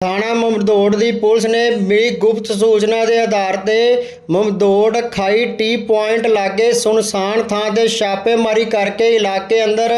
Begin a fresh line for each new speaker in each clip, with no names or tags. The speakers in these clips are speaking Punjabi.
ਥਾਣਾ ਮਮਦੋੜ ਦੀ ਪੁਲਿਸ ਨੇ ਮਿਲੀ ਗੁਪਤ ਸੂਚਨਾ ਦੇ ਆਧਾਰ ਤੇ ਮਮਦੋੜ ਖਾਈ ਟੀ ਪੁਆਇੰਟ ਲਾਗੇ ਸੁਨਸਾਨ ਥਾਂ ਤੇ ਛਾਪੇਮਾਰੀ ਕਰਕੇ ਇਲਾਕੇ ਅੰਦਰ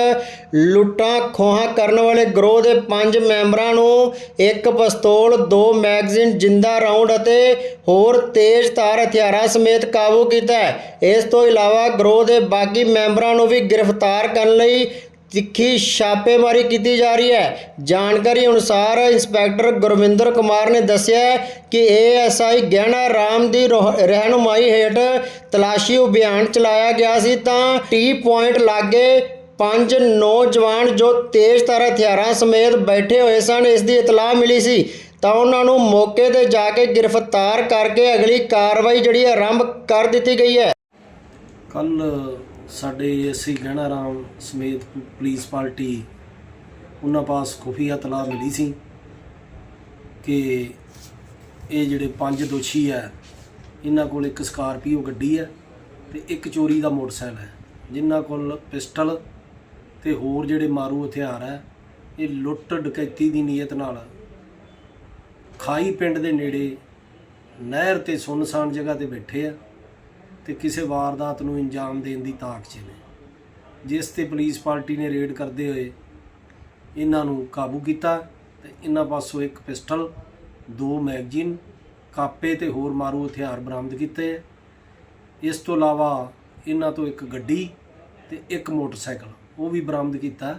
ਲੁੱਟਾਂ ਖੋਹਾਂ ਕਰਨ ਵਾਲੇ ਗਰੋਹ ਦੇ ਪੰਜ ਮੈਂਬਰਾਂ ਨੂੰ ਇੱਕ ਪਿਸਤੌਲ, ਦੋ ਮੈਗਜ਼ੀਨ, ਜਿੰਦਾ ਰਾਉਂਡ ਅਤੇ ਹੋਰ ਤੇਜ਼ ਧਾਰ ਹਥਿਆਰਾਂ ਸਮੇਤ ਕਾਬੂ ਕੀਤਾ ਇਸ ਤੋਂ ਇਲਾਵਾ ਗਰੋਹ ਦੇ ਬਾਕੀ ਮੈਂਬਰਾਂ ਨੂੰ ਵੀ ਗ੍ਰਿਫਤਾਰ ਕਰਨ ਲਈ ਤਿੱਖੀ ਛਾਪੇਮਾਰੀ ਕੀਤੀ ਜਾ ਰਹੀ ਹੈ। ਜਾਣਕਾਰੀ ਅਨੁਸਾਰ ਇੰਸਪੈਕਟਰ ਗੁਰਵਿੰਦਰ ਕੁਮਾਰ ਨੇ ਦੱਸਿਆ ਕਿ ਏਐਸਆਈ ਗਹਿਣਾ ਰਾਮ ਦੀ ਰੋਹ- ਰਹਿਨੁਮਾਈ ਹੇਠ ਤਲਾਸ਼ੀ ਅਭਿਆਨ ਚਲਾਇਆ ਗਿਆ ਸੀ ਤਾਂ ਟੀ ਪੁਆਇੰਟ ਲਾਗੇ ਪੰਜ ਨੌਜਵਾਨ ਜੋ ਤੇਜ਼ ਧਾਰ ਹਥਿਆਰਾਂ ਸਮੇਤ ਬੈਠੇ ਹੋਏ ਸਨ, ਇਸ ਦੀ ਇਤਲਾਹ ਮਿਲੀ ਸੀ। ਤਾਂ ਉਹਨਾਂ ਨੂੰ ਮੌਕੇ ਤੇ ਜਾ ਕੇ ਗ੍ਰਿਫਤਾਰ ਕਰਕੇ ਅਗਲੀ ਕਾਰਵਾਈ ਜਿਹੜੀ ਆਰੰਭ ਕਰ ਦਿੱਤੀ ਗਈ ਹੈ।
ਕੱਲ ਸਾਡੇ ਐਸਸੀ ਗਹਿਣਾ ਰਾਮ ਸਮੇਤ ਪੁਲਿਸ ਪਾਰਟੀ, ਉਹਨਾਂ ਪਾਸ ਖੁਫੀਆ ਤਲਾਹ ਮਿਲੀ ਸੀ ਕਿ ਇਹ ਜਿਹੜੇ ਪੰਜ ਦੋਸ਼ੀ ਹੈ, ਇਹਨਾਂ ਕੋਲ ਇੱਕ ਸਕਾਰਪੀਓ ਗੱਡੀ ਹੈ ਤੇ ਇੱਕ ਚੋਰੀ ਦਾ ਮੋਟਰਸਾਈਕਲ ਹੈ। ਜਿਨ੍ਹਾਂ ਕੋਲ ਪਿਸਟਲ ਤੇ ਹੋਰ ਜਿਹੜੇ ਮਾਰੂ ਹਥਿਆਰ ਹੈ, ਇਹ ਲੁੱਟ ਡਕੈਤੀ ਦੀ ਨੀਅਤ ਨਾਲ ਖਾਈ ਪਿੰਡ ਦੇ ਨੇੜੇ ਨਹਿਰ ਤੇ ਸੁੰਨਸਾਨ ਜਗ੍ਹਾ ਤੇ ਬੈਠੇ ਆ। ਤੇ ਕਿਸੇ ਵਾਰਦਾਤ ਨੂੰ ਅੰਜਾਮ ਦੇਣ ਦੀ ਤਾਕ 'ਚ ਨੇ। ਜਿਸ ਤੇ ਪੁਲਿਸ ਪਾਰਟੀ ਨੇ ਰੇਡ ਕਰਦੇ ਹੋਏ ਇਹਨਾਂ ਨੂੰ ਕਾਬੂ ਕੀਤਾ ਤੇ ਇਹਨਾਂ ਪਾਸੋਂ ਇੱਕ ਪਿਸਟਲ, ਦੋ ਮੈਗਜ਼ੀਨ, ਕਾਪੇ ਤੇ ਹੋਰ ਮਾਰੂ ਹਥਿਆਰ ਬਰਾਮਦ ਕੀਤੇ। ਹੈ। ਇਸ ਤੋਂ ਇਲਾਵਾ ਇਹਨਾਂ ਤੋਂ ਇੱਕ ਗੱਡੀ ਤੇ ਇੱਕ ਮੋਟਰਸਾਈਕਲ, ਉਹ ਵੀ ਬਰਾਮਦ ਕੀਤਾ।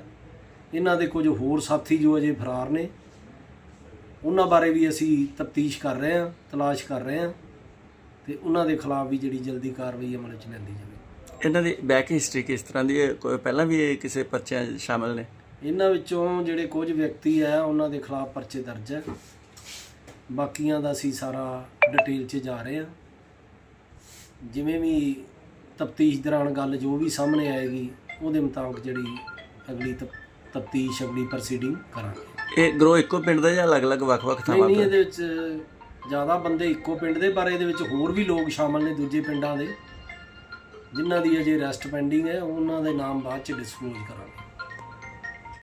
ਇਹਨਾਂ ਦੇ ਕੁਝ ਹੋਰ ਸਾਥੀ ਜੋ ਅਜੇ ਫਰਾਰ ਨੇ, ਉਹਨਾਂ ਬਾਰੇ ਵੀ ਅਸੀਂ ਤਫਤੀਸ਼ ਕਰ ਰਹੇ ਹਾਂ, ਤਲਾਸ਼ ਕਰ ਰਹੇ ਹਾਂ। ਤੇ ਉਹਨਾਂ ਦੇ ਖਿਲਾਫ ਵੀ ਜਿਹੜੀ ਜਲਦੀ ਕਾਰਵਾਈ ਅਮਲ ਚ ਲੈਂਦੀ ਜਾਵੇ।
ਇਹਨਾਂ ਦੀ ਬੈਕ ਹਿਸਟਰੀ ਕਿਸ ਤਰ੍ਹਾਂ ਦੀ ਹੈ? ਕੋਈ ਪਹਿਲਾਂ ਵੀ ਇਹ ਕਿਸੇ ਪਰਚਿਆਂ 'ਚ ਸ਼ਾਮਲ ਨੇ?
ਇਹਨਾਂ ਵਿੱਚੋਂ ਜਿਹੜੇ ਕੁਝ ਵਿਅਕਤੀ ਆ ਉਹਨਾਂ ਦੇ ਖਿਲਾਫ ਪਰਚੇ ਦਰਜ ਹੈ ਬਾਕੀਆਂ ਦਾ ਅਸੀਂ ਸਾਰਾ ਡਿਟੇਲ 'ਚ ਜਾ ਰਹੇ ਹਾਂ ਜਿਵੇਂ ਵੀ ਤਫਤੀਸ਼ ਦੌਰਾਨ ਗੱਲ ਜੋ ਵੀ ਸਾਹਮਣੇ ਆਏਗੀ ਉਹਦੇ ਮੁਤਾਬਕ ਜਿਹੜੀ ਅਗਲੀ ਤਫਤੀਸ਼ ਅਗਲੀ ਪ੍ਰੋਸੀਡਿੰਗ ਕਰਾਂਗੇ।
ਇਹ ਗਰੋ ਇੱਕੋ ਪਿੰਡ ਦਾ ਜਾਂ ਅਲੱਗ-ਅਲੱਗ ਵੱਖ-ਵੱਖ
ਨਹੀਂ
ਥਾਵਾਂ
ਨਹੀਂ
ਤੋਂ?
ਇਹਦੇ ਵਿੱਚ ਜ਼ਿਆਦਾ ਬੰਦੇ ਇੱਕੋ ਪਿੰਡ ਦੇ, ਪਰ ਇਹਦੇ ਵਿੱਚ ਹੋਰ ਵੀ ਲੋਕ ਸ਼ਾਮਲ ਨੇ ਦੂਜੇ ਪਿੰਡਾਂ ਦੇ, ਜਿਨ੍ਹਾਂ ਦੀ ਅਜੇ ਰੈਸਟ ਪੈਂਡਿੰਗ ਹੈ, ਉਹਨਾਂ ਦੇ ਨਾਮ ਬਾਅਦ ਚ ਡਿਸਕਲੋਜ਼ ਕਰਾਂਗੇ।